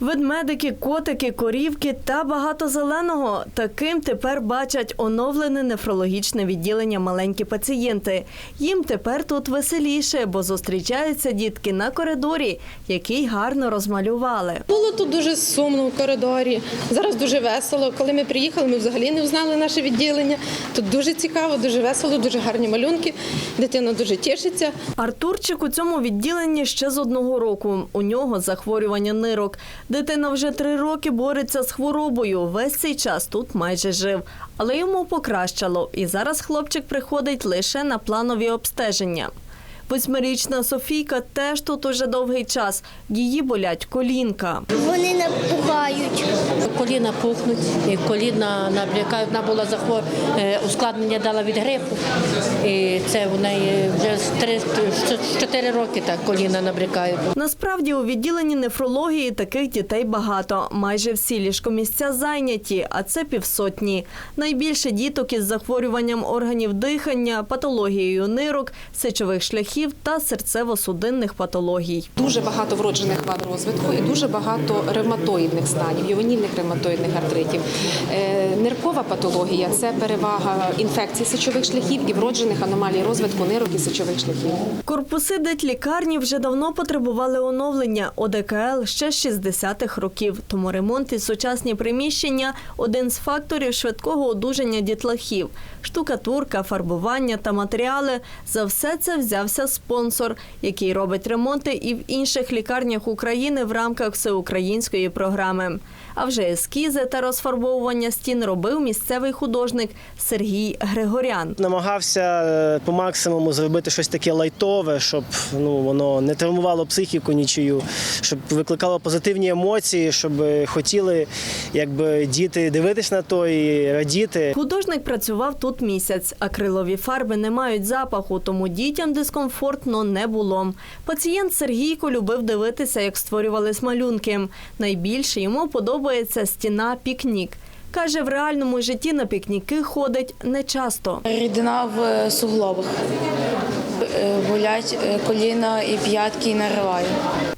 Ведмедики, котики, корівки та багато зеленого. Таким тепер бачать оновлене нефрологічне відділення маленькі пацієнти. Їм тепер тут веселіше, бо зустрічаються дітки на коридорі, який гарно розмалювали. Було тут дуже сумно в коридорі. Зараз дуже весело. Коли ми приїхали, ми взагалі не взнали наше відділення. Тут дуже цікаво, дуже весело, дуже гарні малюнки. Дитина дуже тішиться. Артурчик у цьому відділенні ще з одного року. У нього захворювання нирок. Дитина вже три роки бореться з хворобою. Весь цей час тут майже жив. Але йому покращало, і зараз хлопчик приходить лише на планові обстеження. Восьмирічна Софійка теж тут уже довгий час. Її болять колінка. Вони напугають. Коліна пухнуть, і коліна набрякають. Вона була захвор... е, ускладнення дала від грипу. І це в неї вже з три- з 4 роки так коліна набрякають. Насправді у відділенні нефрології таких дітей багато. Майже всі ліжкомісця зайняті, а це півсотні. Найбільше діток із захворюванням органів дихання, патологією нирок, сечових шляхів та серцево-судинних патологій. Дуже багато вроджених вад розвитку і дуже багато ревматоїдних станів, ювенільних ревматоїдних артритів. Е, Ниркова патологія це перевага інфекцій сечових шляхів і вроджених аномалій розвитку нирок і сечових шляхів. Корпуси лікарні вже давно потребували оновлення ОДКЛ ще з 60-х років. Тому ремонт і сучасні приміщення один з факторів швидкого одужання дітлахів. Штукатурка, фарбування та матеріали за все це взявся спонсор, який робить ремонти і в інших лікарнях України в рамках всеукраїнської програми. А вже ескізи та розфарбовування стін робив місцевий художник Сергій Григорян. Намагався е, по максимуму зробити щось таке лайтове, щоб ну воно не травмувало психіку нічию, щоб викликало позитивні емоції, щоб хотіли якби діти дивитись на то і радіти. Художник працював тут місяць. Акрилові фарби не мають запаху, тому дітям дискомфортно не було. Пацієнт Сергійко любив дивитися, як створювались малюнки. Найбільше йому подобається стіна пікнік. Каже, в реальному житті на пікніки ходить нечасто. Рідина в суглобах. Е, Болять е, коліна і п'ятки і нариваю.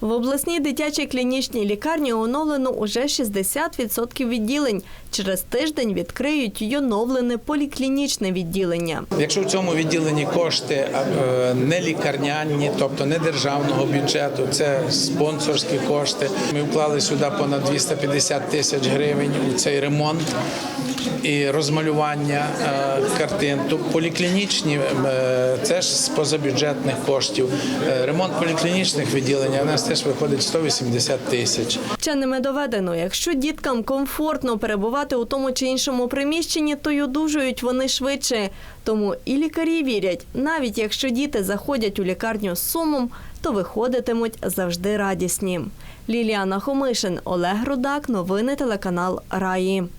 В обласній дитячій клінічній лікарні оновлено уже 60% відділень. Через тиждень відкриють й оновлене поліклінічне відділення. Якщо в цьому відділенні кошти е, не лікарняні, тобто не державного бюджету, це спонсорські кошти. Ми вклали сюди понад 250 тисяч гривень у цей ремонт і розмалювання е, картин. То поліклінічні е, це ж з позабюджетних коштів. Е, Ремонт поліклінічних відділень у нас теж виходить 180 тисяч. Вченими доведено, якщо діткам комфортно перебувати у тому чи іншому приміщенні, то й одужують вони швидше. Тому і лікарі вірять, навіть якщо діти заходять у лікарню з сумом, то виходитимуть завжди радісні. Ліліана Хомишин, Олег Рудак, новини телеканал Раї.